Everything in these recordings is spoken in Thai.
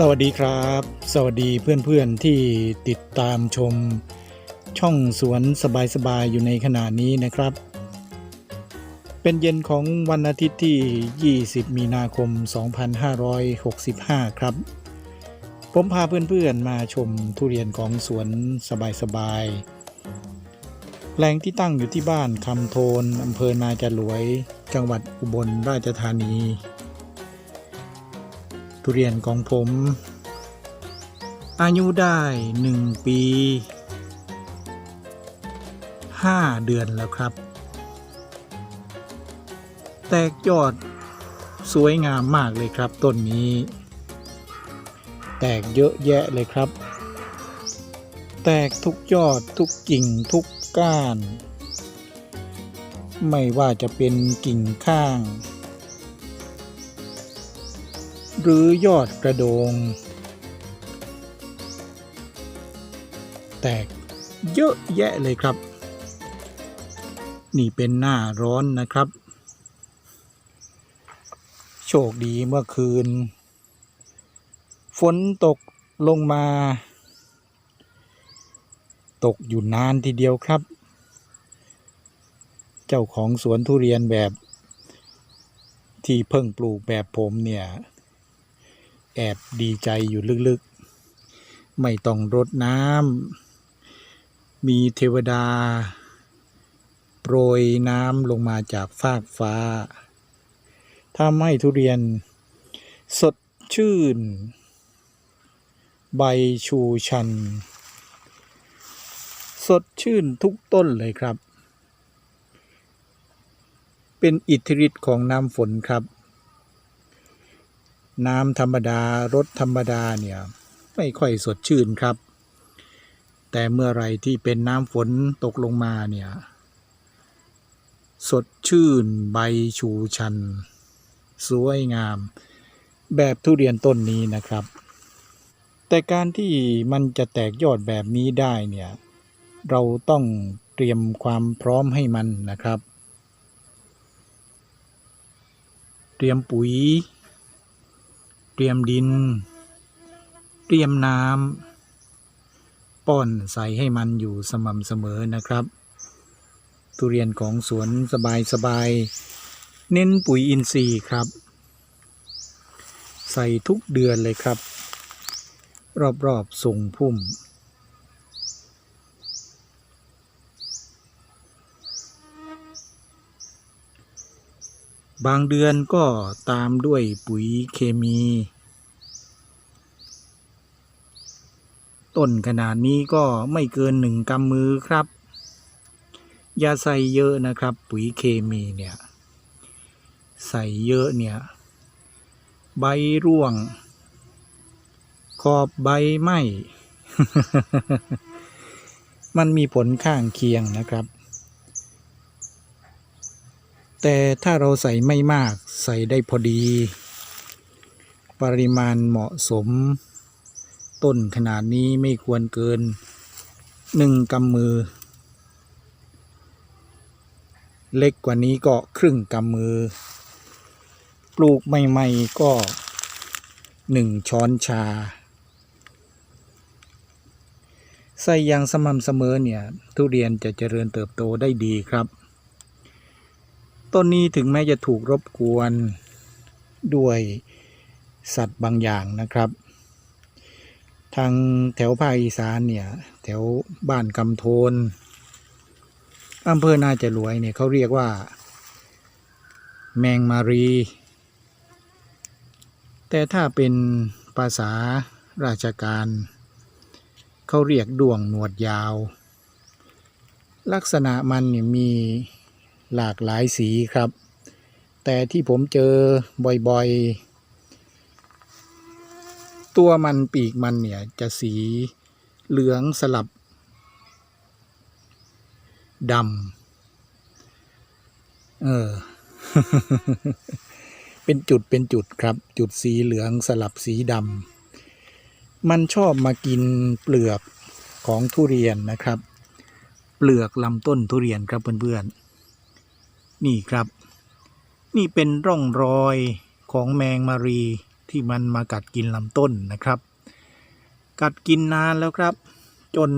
สวัสดีครับ สวัสดีเพื่อนๆที่ติดตามชมช่องสวนสบายๆอยู่ในขณะนี้นะครับ เป็นเย็นของวันอาทิตย์ที่ 20 มีนาคม 2565 ครับ ผมพาเพื่อนๆมาชมทุเรียนของสวนสบายๆแหล่งที่ตั้งอยู่ที่บ้านคำโทนอำเภอนาจรวย จังหวัดอุบลราชธานี ทุเรียนของผม อายุได้หนึ่งปีห้าเดือนแล้วครับ แตกยอดสวยงามมากเลยครับต้นนี้ แตกเยอะแยะเลยครับ แตกทุกยอดทุกกิ่งทุกก้าน ไม่ว่าจะเป็นกิ่งข้าง หรือยอดกระโดง แตกเยอะแยะเลยครับ นี่เป็นหน้าร้อนนะครับ โชคดีเมื่อคืน ฝนตกลงมา ตกอยู่นานทีเดียวครับ เจ้าของสวนทุเรียนแบบที่เพิ่งปลูกแบบผมเนี่ย แอบดีใจอยู่ลึกๆ ไม่ต้องรดน้ำ มีเทวดา โปรยน้ำลงมาจากฟากฟ้าทำให้ทุเรียน สดชื่น ใบชูชัน สดชื่นทุกต้นเลยครับ เป็นอิทธิฤทธิ์ของน้ำฝนครับ น้ำธรรมดารสธรรมดาเนี่ยไม่ค่อยสดชื่นครับ แต่เมื่อไรที่เป็นน้ำฝนตกลงมาเนี่ยสดชื่นใบชูชัน สวยงาม แบบทุเรียนต้นนี้นะครับ แต่การที่มันจะแตกยอดแบบนี้ได้เนี่ยเราต้องเตรียมความพร้อมให้มันนะครับ เตรียมปุ๋ย เตรียมดิน เตรียมน้ำป้อนใส่ให้มันอยู่สม่ำเสมอนะครับ ทุเรียนของสวนสบายสบายๆเน้นปุ๋ยอินทรีย์ครับ ใส่ทุกเดือนเลยครับ รอบๆส่งพุ่ม บางเดือนก็ตามด้วยปุ๋ยเคมี ต้นขนาดนี้ก็ไม่เกินหนึ่งกำมือครับ อย่าใส่เยอะนะครับ ปุ๋ยเคมีเนี่ย ใส่เยอะเนี่ย ใบร่วง ขอบใบไหมมันมีผลข้างเคียงนะครับ แต่ถ้าเราใส่ไม่มากใส่ได้พอดี ปริมาณเหมาะสม ต้นขนาดนี้ไม่ควรเกินหนึ่งกำมือ เล็กกว่านี้ก็ครึ่งกำมือ ปลูกใหม่ๆก็หนึ่งช้อนชา ใส่อย่างสม่ำเสมอเนี่ย ทุเรียนจะเจริญเติบโตได้ดีครับ ต้นนี้ถึงแม้จะถูกรบกวนด้วยสัตว์บางอย่างนะครับ ทางแถวภาคอีสานเนี่ยแถวบ้านกำโทนอำเภอนาจะรวยเนี่ยเขาเรียกว่า แมงมารี แต่ถ้าเป็นภาษาราชการ เขาเรียกดวงหนวดยาว ลักษณะมันเนี่ยมี หลากหลายสีครับ แต่ที่ผมเจอบ่อยๆ ตัวมันปีกมันเนี่ยจะสีเหลืองสลับดำเออ เป็นจุดเป็นจุดครับ จุดสีเหลืองสลับสีดำมันชอบมากินเปลือกของทุเรียนนะครับ เปลือกลำต้นทุเรียนครับเพื่อนๆ นี่ครับ นี่เป็นร่องรอยของแมงมารีที่มันมากัดกินลำต้นนะครับ กัดกินนานแล้วครับ จน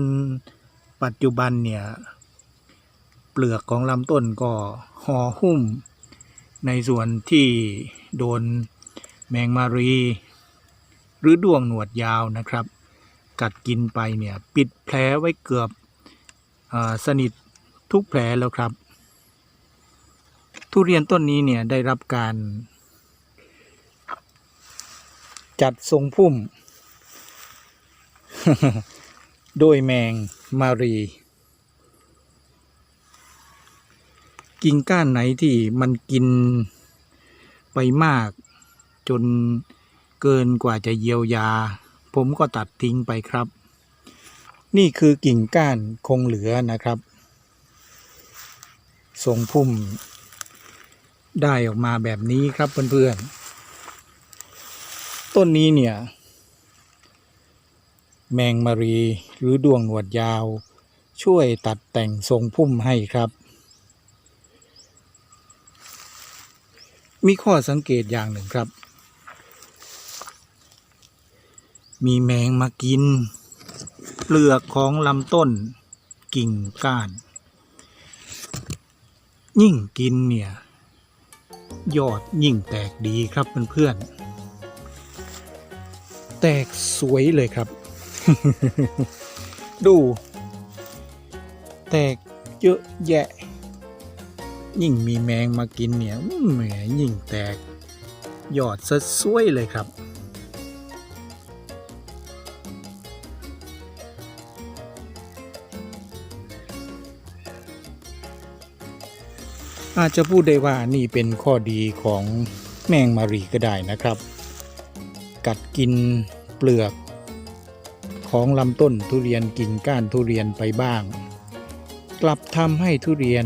ปัจจุบันเนี่ย เปลือกของลำต้นก็ห่อหุ้ม ในส่วนที่โดนแมงมารี หรือด้วงหนวดยาวนะครับ กัดกินไปเนี่ย ปิดแผลไว้เกือบอสนิททุกแผลแล้วครับ ทุเรียนต้นนี้เนี่ยได้รับการ จัดทรงพุ่ม โดยแมงมารี กิ่งก้านไหนที่มันกินไปมาก จนเกินกว่าจะเยียวยา ผมก็ตัดทิ้งไปครับ นี่คือกิ่งก้านคงเหลือนะครับ ทรงพุ่ม ได้ออกมาแบบนี้ครับเพื่อนๆ ต้นนี้เนี่ย แมงมารีหรือดวงหนวดยาว ช่วยตัดแต่งทรงพุ่มให้ครับ มีข้อสังเกตอย่างหนึ่งครับ มีแมงมากิน เปลือกของลำต้นกิ่งก้าน ยิ่งกินเนี่ย ยอดยิ่งแตกดีครับเพื่อนๆ แตกสวยเลยครับ ดู แตกเยอะแยะ ยิ่งมีแมงมากินเนี่ยอื้อแหมยิ่งแตก ยอดสดสวยเลยครับ อาจจะพูดได้ว่านี่เป็นข้อดีของแมงมารีก็ได้นะครับ กัดกินเปลือกของลำต้นทุเรียนกิ่งก้านทุเรียนไปบ้าง กลับทำให้ทุเรียน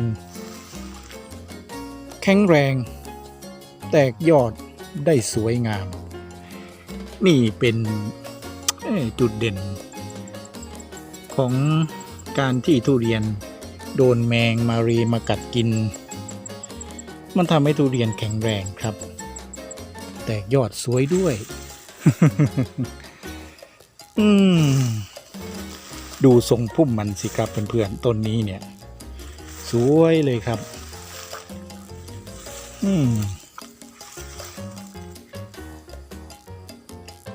แข็งแรง แตกยอดได้สวยงาม นี่เป็นจุดเด่น ของการที่ทุเรียนโดนแมงมารีมากัดกิน มันทำให้ทุเรียนแข็งแรงครับ แตกยอดสวยด้วย อืม ดูทรงพุ่มมันสิครับเพื่อนๆต้นนี้เนี่ย สวยเลยครับ อืม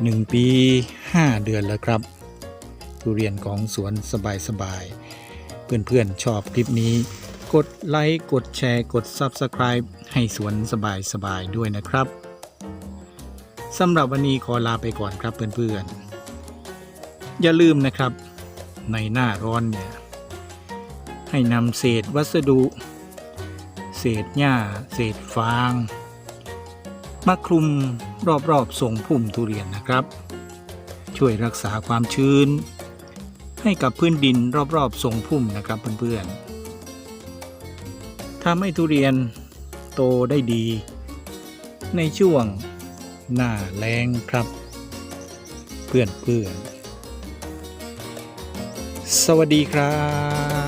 หนึ่งปีห้าเดือนแล้วครับทุเรียนของสวนสบายๆ เพื่อนๆ ชอบคลิปนี้ กดไลค์กดแชร์กด Subscribe ให้สวนสบายๆด้วยนะครับสำหรับวันนี้ขอลาไปก่อนครับเพื่อนๆ อย่าลืมนะครับ ในหน้าร้อนเนี่ยให้นำเศษวัสดุ เศษหญ้า เศษฟาง มาคลุมรอบๆทรงพุ่มทุเรียนนะครับ ช่วยรักษาความชื้น ให้กับพื้นดินรอบๆทรงพุ่มนะครับเพื่อนๆ ทำให้ทุเรียนโตได้ดี ในช่วงหน้าแรงครับ เพื่อนๆสวัสดีครับ